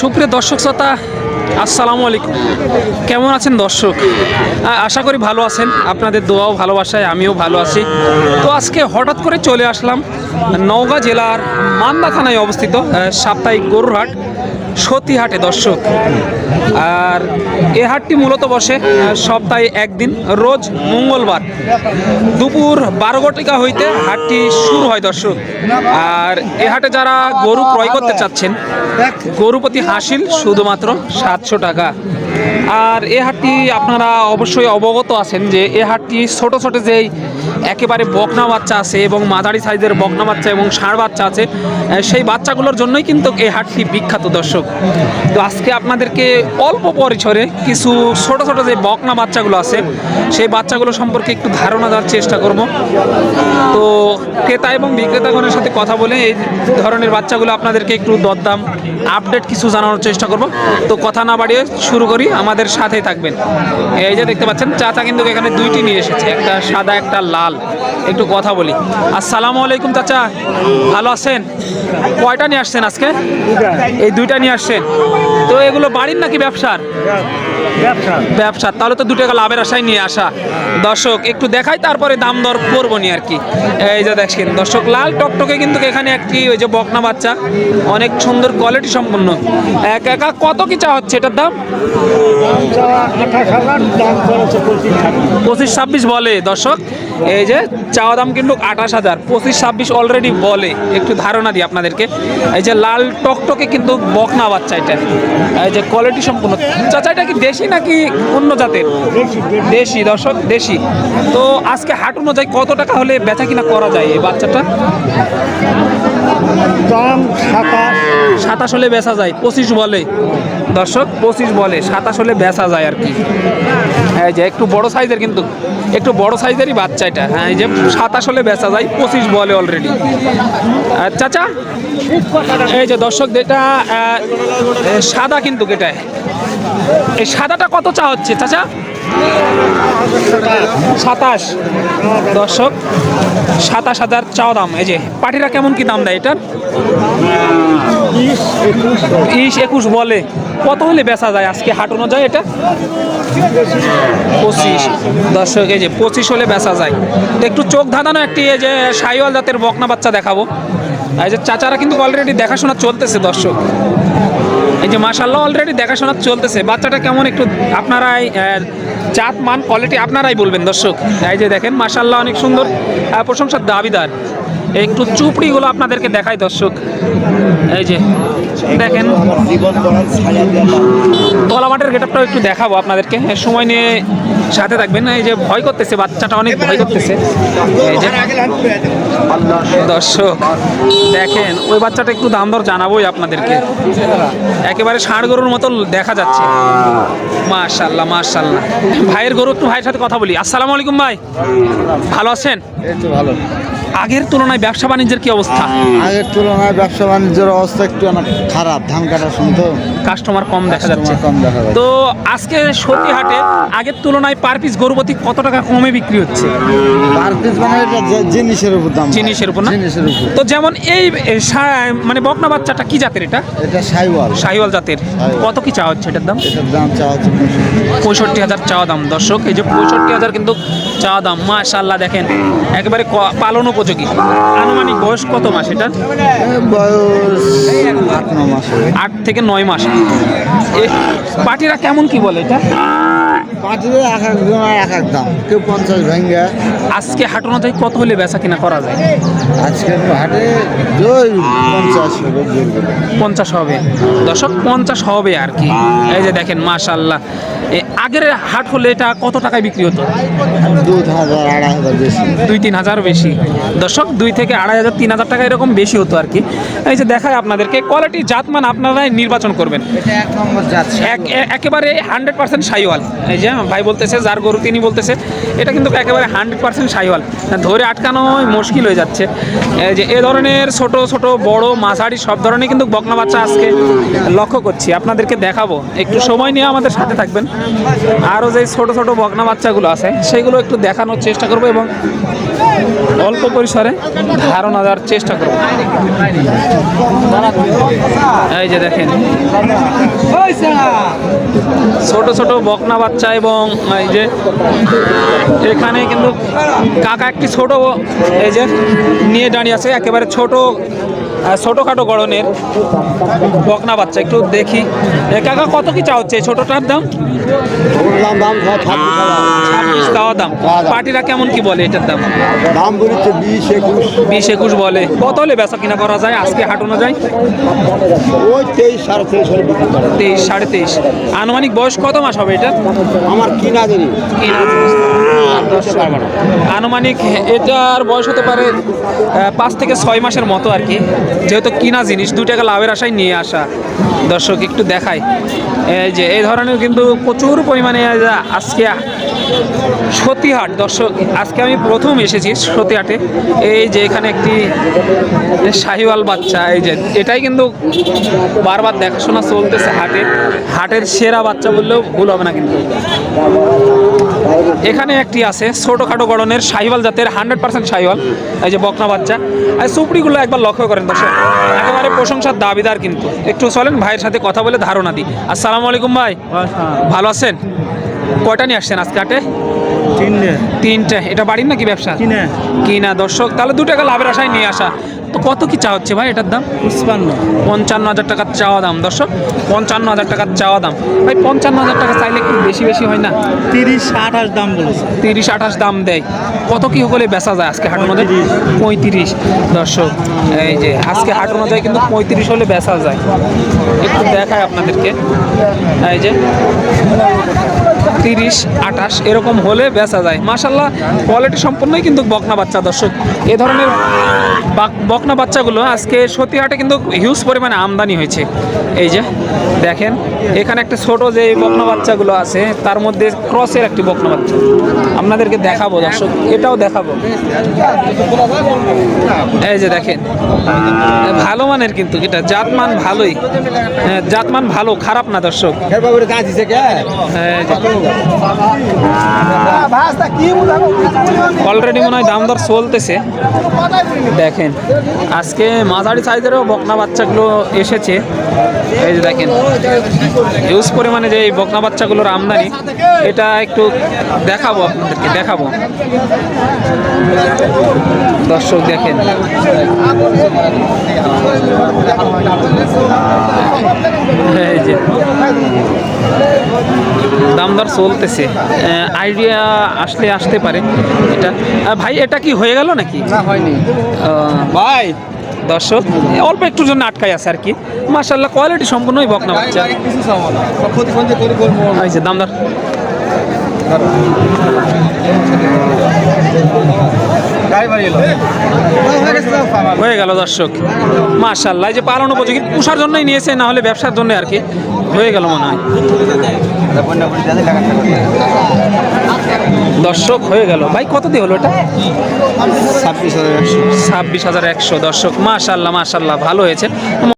সুপ্রিয় দর্শক শ্রোতা, আসসালামু আলাইকুম। কেমন আছেন দর্শক? আশা করি ভালো আছেন। আপনাদের দোয়াও, ভালোবাসায় আমিও ভালো আছি। তো আজকে হঠাৎ করে চলে আসলাম নওগাঁ জেলার মান্দা থানায় অবস্থিত সাপ্তাহিক সাপ্তাহিক গরুর হাটে দর্শক। আর এ হাটটি মূলত বসে সপ্তাহে একদিন, রোজ মঙ্গলবার। দুপুর বারো ঘটিকা হইতে হাটটি শুরু হয় দর্শক। আর এ হাটে যারা গরু ক্রয় করতে চাচ্ছেন, গরুপতি হাসিল শুধুমাত্র সাতশো টাকা। আর এ হাটটি আপনারা অবশ্যই অবগত আছেন যে এ হাটটি ছোট ছোট যেই একেবারে বকনা বাচ্চা আছে এবং মাঝারি সাইজের বকনা বাচ্চা এবং ষাঁড় বাচ্চা আছে সেই বাচ্চাগুলোর জন্যই কিন্তু এই হাটটি বিখ্যাত দর্শক। তো আজকে আপনাদেরকে অল্প পরিসরে কিছু ছোট ছোট যে বকনা বাচ্চাগুলো আছে, সেই বাচ্চাগুলো সম্পর্কে একটু ধারণা দেওয়ার চেষ্টা করব। তো ক্রেতা এবং বিক্রেতাগণের সাথে কথা বলে এই ধরনের বাচ্চাগুলো আপনাদেরকে একটু দরদাম, আপডেট কিছু জানানোর চেষ্টা করব। তো কথা না বাড়িয়ে শুরু করি। আমাদের সাথেই থাকবেন। এই যে দেখতে পাচ্ছেন, চাচা কিন্তু এখানে দুইটি নিয়ে এসেছে, একটা সাদা, একটা লাল। একটু কথা বলি। আসসালামু আলাইকুম চাচা, ভালো আছেন? কয়টা নিয়ে আসছেন আজকে? এই দুইটা নিয়ে আসছেন। তো এগুলো বাড়ির নাকি ব্যবসার? ব্যবসা তাহলে তো দু টাকা লাভের আশায় নিয়ে আসা। দর্শক, একটু দেখাই, তারপরে দাম দর করব নি আর কি। এই যে দেখছেন দর্শক, লাল টকটকে কিন্তু এখানে একটি ওই যে বকনা বাচ্চা। অনেক সুন্দর কোয়ালিটি সম্পন্ন। এক একা কত কি চা হচ্ছে এটার দাম? পঁচিশ ছাব্বিশ বলে, দর্শক। এই যে চাওয়া দাম কিন্তু আঠাশ হাজার। পঁচিশ ছাব্বিশ অলরেডি বলে। একটু ধারণা দিই আপনাদেরকে। এই যে লাল টকটকে কিন্তু বকনা বাচ্চা এটা। এই যে কোয়ালিটি সম্পূর্ণ। চাচা, এটা কি দেশি নাকি অন্য জাতের? দেশি, দর্শক, দেশি। তো আজকে হাট অনুযায়ী কত টাকা হলে বেচা কিনা করা যায় এই বাচ্চাটা? দাম সাতাশ সাতাশ হলে বেচা যায়, পঁচিশ বলে। দর্শক, পঁচিশ বলে, সাতাশ হলে বেচা যায় আর কি। এই যে একটু বড় সাইজের কিন্তু, একটু বড় সাইজেরই বাচ্চা এটা। হ্যাঁ এই যে সাতাশ হলে বেচা যায়, পঁচিশ বলে অলরেডি চাচা, এই যে দর্শক, যেটা সাদা কিন্তু এটা এই সাদাটা কত চা হচ্ছে, চাচা? সাতাশ। দর্শক, সাতাশ হাজার চাওয়া দাম। এই যে, পাটিরা কেমন কি দাম দেয় এটার? ইস, একুশ বলে। কত হলে বেচা যায় আজকে হাট অনুযায়ী এটা? পঁচিশ। দর্শক, এই যে, পঁচিশ হলে বেচা যায়। একটু চোখ ধাঁধানো একটি, এই যে, সাইওয়াল জাতের বকনা বাচ্চা দেখাবো। এই যে, চাচারা কিন্তু অলরেডি দেখাশোনা চলতেছে, দর্শক। এই যে মাসাল্লাহ অলরেডি দেখাশোনা চলতেছে। বাচ্চাটা কেমন একটু আপনারাই চাপ মান কোয়ালিটি আপনারাই বলবেন, দর্শক। এই যে দেখেন মাসাল্লাহ অনেক সুন্দর প্রশংসার দাবিদার। একটু চুপড়িগুলো আপনাদেরকে দেখাই, দর্শক। এই যে, দেখেন। দেওয়া মাঠের গেটআপটাও একটু দেখাবো আপনাদেরকে। সময় নিয়ে সাথে থাকবেন। এই যে, ভয় করতেছে, বাচ্চাটা অনেক ভয় করতেছে। এই যে, দর্শক, দেখেন, ওই বাচ্চাটা একটু দাম দর জানাবোই আপনাদেরকে। একেবারে ষাঁড় গরুর মতো দেখা যাচ্ছে। মাশাল্লাহ মাশাল্লাহ। ভাইয়ের গরু একটু ভাইয়ের সাথে কথা বলি। আসসালামু আলাইকুম ভাই। ভালো আছেন? ভালো। আগের তুলনায় ব্যবসা বাণিজ্যের কি অবস্থা? আগের তুলনায় ব্যবসা বাণিজ্যের অবস্থা একটু অনেক খারাপ ধান কাটার সময় তো। কাস্টমার কম দেখা যাচ্ছে। কম দেখা যাচ্ছে। তো আজকে সত্যি হাটে আগের তুলনায় পার পিস গরুপতি কত টাকা কমে বিক্রি হচ্ছে? পার পিস মানে এটা যে- জিনিসের উপর দাম। জিনিসের উপর না? জিনিসের উপর। তো যেমন এই এ, সা- মানে বকনা বাচ্চাটা কি জাতের এটা? এটা সাইওয়াল। শাহিওয়াল জাতের। কত কি চাওয়া হচ্ছে এটার দাম? এটার দাম চাওয়া হচ্ছে পঁয়ষট্টি। পঁয়ষট্টি হাজার চাওয়া দাম। দর্শক এই যে পঁয়ষট্টি হাজার কিন্তু চাওয়া দাম। মাশাল্লাহ দেখেন একেবারে ক- পালন উপযোগী। আনুমানিক বয়স কত মাস এটা বয়স আট থেকে নয় মাস। পাটিরা কেমন কি বলে এটা? পাটিরে এক এক জনের এক এক দাম। কেউ পঞ্চাশ ভেঙ্গে। আজকে হাট অনুযায়ী কত হলে বেচা কিনা করা যায়? আজকের হাটে পঞ্চাশ হবে করে। পঞ্চাশ হবে। দর্শক পঞ্চাশ হবে আর কি। এই যে দেখেন মাশাল্লাহ এ, আগের হাট হলে এটা কত টাকায় বিক্রি হতো? দুই তিন হাজার বেশি। দর্শক দুই থেকে আড়াই হাজার তিন হাজার টাকা এরকম বেশি হতো আর কি। এই যে দেখায় আপনাদেরকে কোয়ালিটি জাতমান আপনারাই নির্বাচন করবেন। একেবারে হান্ড্রেড পার্সেন্ট সাইওয়াল। এই যে ভাই বলতেছে, যার গরু তিনি বলতেছে, এটা কিন্তু একেবারে হান্ড্রেড পার্সেন্ট সাইওয়াল। ধরে আটকানো মুশকিল হয়ে যাচ্ছে। যে এ ধরনের ছোট ছোট, বড়, মাঝারি, সব ধরনের কিন্তু বকনা বাচ্চা আজকে লক্ষ্য করছি। আপনাদেরকে দেখাবো। একটু সময় নিয়ে আমাদের সাথে থাকবেন। আরও যে ছোট ছোট বকনা বাচ্চাগুলো আছে সেইগুলো একটু দেখানোর চেষ্টা করব এবং অল্প পরিসরে ধারণা দেওয়ার চেষ্টা করব। এই যে দেখেন। ছোট ছোট বকনা বাচ্চা এবং এই যে এখানে কিন্তু কাকা একটি ছোট এই যে নিয়ে দাঁড়িয়ে আছে, একেবারে ছোট ছোটখাটো গড়নের বকনা বাচ্চা একটু দেখি। কাকা কত কি চা হচ্ছে? ছোটটার দাম? ছাব্বিশ ছাব্বিশ দাম। পার্টিরা কেমন কি বলে এটার দাম? দাম বলেছে বিশ একুশ। বিশ একুশ বলে। কত হলে বেচা কিনা করা যায়? আজকে হাঁটানো যায় ওই তেইশ সাড়ে তেইশ তেইশ সাড়ে তেইশ। আনুমানিক বয়স কত মাস হবে এটা আমার কিনা জানি কিনা আনুমানিক এটার বয়স হতে পারে পাঁচ থেকে ছয় মাসের মতো আর কি। যেহেতু কিনা জিনিস দু টাকা লাভের আশায় নিয়ে আসা। দর্শক, একটু দেখায় এই যে, এই ধরনের কিন্তু প্রচুর পরিমাণে আজকে সতীহাট, দর্শক, আজকে আমি প্রথম এসেছি সতীহাটে। এই যে, এখানে একটি শাহিওয়াল বাচ্চা, এই যে, এটাই কিন্তু বারবার দেখাশোনা চলতেছে হাটে। হাটের সেরা বাচ্চা বললেও ভুল হবে না কিন্তু। এখানে একটি আছে ছোটোখাটো গড়নের শাহিওয়াল জাতের হান্ড্রেড পার্সেন্ট শাহিওয়াল এই যে বকনা বাচ্চা। আর সুপড়িগুলো একবার লক্ষ্য করেন দর্শক একেবারে প্রশংসার দাবিদার কিন্তু। একটু চলেন ভাইয়ের সাথে কথা বলে ধারণা দিই। আসসালামু আলাইকুম ভাই। ভালো আছেন? কয়টা নিয়ে আসছেন আজকে হাটে তিনটে। এটা বাড়ির নাকি ব্যবসা? কিনে। কিনা দর্শক তাহলে দু টাকা লাভের আশায় নিয়ে আসা। তো কত কি চা হচ্ছে ভাই এটার দাম? পুষ্পান্ন পঞ্চান্ন হাজার টাকার চাওয়া দাম দর্শক। পঞ্চান্ন হাজার টাকার চাওয়া দাম। ভাই পঞ্চান্ন হাজার টাকা চাইলে একটু বেশি বেশি হয় না? তিরিশ আঠাশ দাম বলেছে। তিরিশ আঠাশ দাম দেয়। কত কি হলে বেচা যায় আজকে হাট মধ্যে? পঁয়ত্রিশ। দর্শক এই যে আজকে হাট অনুযায়ী কিন্তু পঁয়ত্রিশ হলে বেচা যায়। একটু দেখায় আপনাদেরকে। এই যে তিরিশ আঠাশ এরকম হলে বেচা যায়। মাসাল্লাহ কোয়ালিটি সম্পূর্ণই কিন্তু বকনা বাচ্চা দর্শক। এ ধরনের বাক- বকনা বাচ্চাগুলো আজকে সতীহাটে কিন্তু হিউজ পরিমাণে আমদানি হয়েছে। এই যে দেখেন এখানে একটা ছোট যে বকনা বাচ্চাগুলো আছে তার মধ্যে ক্রসের একটি বকনা বাচ্চা। আপনাদেরকে দেখাবো দর্শক এটাও দেখাবো। এই যে দেখেন ভালো মানের কিন্তু এটা জাতমান ভালোই। হ্যাঁ, জাতমান ভালো খারাপ না দর্শক। বাবুরে কাজ দিছে কে? এই যে অলরেডি মনে হয় দাম দর চলতেছে। দেখেন, আজকে মাঝারি সাইজেরও বকনা বাচ্চাগুলো এসেছে। এই যে দেখেন হিউজ পরিমাণে যে এই বকনা বাচ্চাগুলোর আমদানি, এটা একটু দেখাবো আপনাদেরকে, দেখাবো। দর্শক দেখেন। এই যে দাম দর চলতেছে আইডিয়া আসলে আসতে পারে এটা। ভাই এটা কি হয়ে গেল নাকি? না হয়নি। ভাই দর্শক অল্প একটু জন্য আটকাই আছে আর কি। মার্শাল্লাহ কোয়ালিটি সম্পূর্ণই বকনা বাচ্চা। কিছু হয়ে গেল দর্শক। মার্শাল্লাহ এই যে পালন উপযোগী পুষার জন্যই নিয়েছে না হলে ব্যবসার জন্য আর কি। হয়ে গেল মনে হয়। দর্শক হয়ে গেল। ভাই কত দিয়ে হলো এটা? ছাব্বিশ হাজার একশো। ছাব্বিশ হাজার একশো দর্শক। মাশাল্লাহ মাশাল্লাহ ভালো হয়েছে।